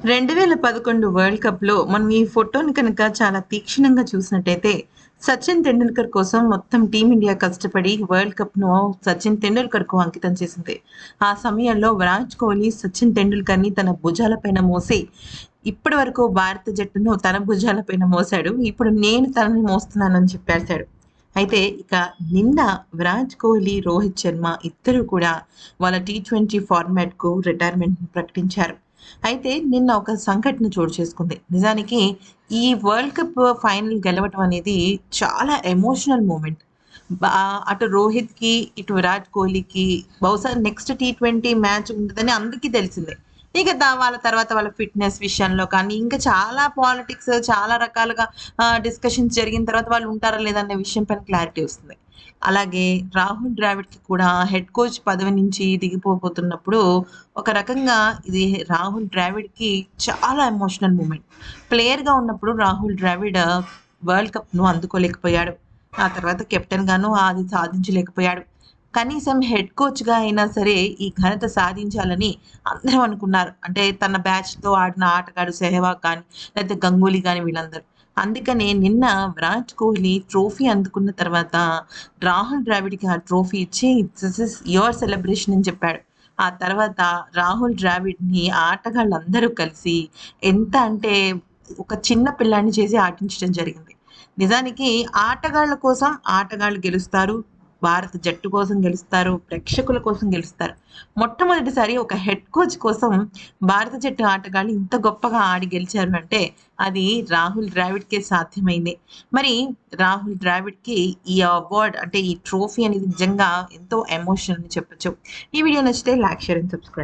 రెండు వేల పదకొండు వరల్డ్ కప్‌లో మనం ఈ ఫోటోని కనుక చాలా తీక్షణంగా చూసినట్టయితే, సచిన్ టెండూల్కర్ కోసం మొత్తం టీమిండియా కష్టపడి వరల్డ్ కప్‌ను సచిన్ టెండూల్కర్‌కు అంకితం చేసింది. ఆ సమయంలో విరాట్ కోహ్లీ సచిన్ టెండూల్కర్‌ని తన భుజాలపైన మోసి, ఇప్పటివరకు భారత జట్టును తన భుజాలపైన మోసాడు. ఇప్పుడు నేను తనని మోస్తున్నానని చెప్పేశాడు అయితే ఇక నిన్న విరాట్ కోహ్లీ, రోహిత్ శర్మ ఇద్దరు కూడా వాళ్ళ టీ20 ఫార్మాట్‌కు రిటైర్మెంట్ ప్రకటించారు. అయితే నిన్న ఒక సంఘటన చోటు చేసుకుంది. నిజానికి ఈ వరల్డ్ కప్ ఫైనల్ గెలవటం అనేది చాలా ఎమోషనల్ మూమెంట్. అటు రోహిత్‌కి, ఇటు విరాట్ కోహ్లీకి బహుశా నెక్స్ట్ టీ20 మ్యాచ్ ఉంటుందని అందరికీ తెలిసిందే. ఇక దా వాళ్ళ తర్వాత వాళ్ళ ఫిట్‌నెస్ విషయంలో కానీ, ఇంకా చాలా పాలిటిక్స్ చాలా రకాలుగా డిస్కషన్స్ జరిగిన తర్వాత వాళ్ళు ఉంటారా లేదా అనే విషయం పైన క్లారిటీ వస్తుంది. అలాగే రాహుల్ ద్రావిడ్‌కి కూడా హెడ్ కోచ్ పదవి నుంచి దిగిపోబోతున్నప్పుడు ఒక రకంగా ఇది రాహుల్ ద్రావిడ్‌కి చాలా ఎమోషనల్ మూమెంట్. ప్లేయర్‌గా ఉన్నప్పుడు రాహుల్ ద్రావిడ్ వరల్డ్ కప్‌ను అందుకోలేకపోయాడు. ఆ తర్వాత కెప్టెన్‌గాను అది సాధించలేకపోయాడు. కనీసం హెడ్ కోచ్‌గా అయినా సరే ఈ ఘనత సాధించాలని అందరం అనుకున్నారు. అంటే తన బ్యాచ్‌తో ఆడిన ఆటగాడు సెహ్వాగ్ కానీ, లేకపోతే గంగూలీ కానీ వీళ్ళందరూ. అందుకనే నిన్న విరాట్ కోహ్లీ ట్రోఫీ అందుకున్న తర్వాత రాహుల్ ద్రావిడ్‌కి ఆ ట్రోఫీ ఇచ్చి దిస్ ఇస్ యువర్ సెలబ్రేషన్ అని చెప్పాడు. ఆ తర్వాత రాహుల్ ద్రావిడ్‌ని ఆటగాళ్ళందరూ కలిసి ఎంత అంటే ఒక చిన్న పిల్లాడిని చేసి ఆటించడం జరిగింది. నిజానికి ఆటగాళ్ళ కోసం ఆటగాళ్ళు గెలుస్తారు. భారత జట్టు కోసం గెలుస్తారు. ప్రేక్షకుల కోసం గెలుస్తారు. మొట్టమొదటిసారి ఒక హెడ్ కోచ్ కోసం భారత జట్టు ఆటగాళ్ళు ఇంత గొప్పగా ఆడి గెలిచారు అంటే అది రాహుల్ ద్రావిడ్‌కే సాధ్యమైంది. మరి రాహుల్ ద్రావిడ్‌కి ఈ అవార్డ్ అంటే ఈ ట్రోఫీ అనేది నిజంగా ఎంతో ఎమోషనల్ అని చెప్పొచ్చు. ఈ వీడియో నచ్చితే లైక్, షేర్ అండ్ సబ్స్క్రైబ్.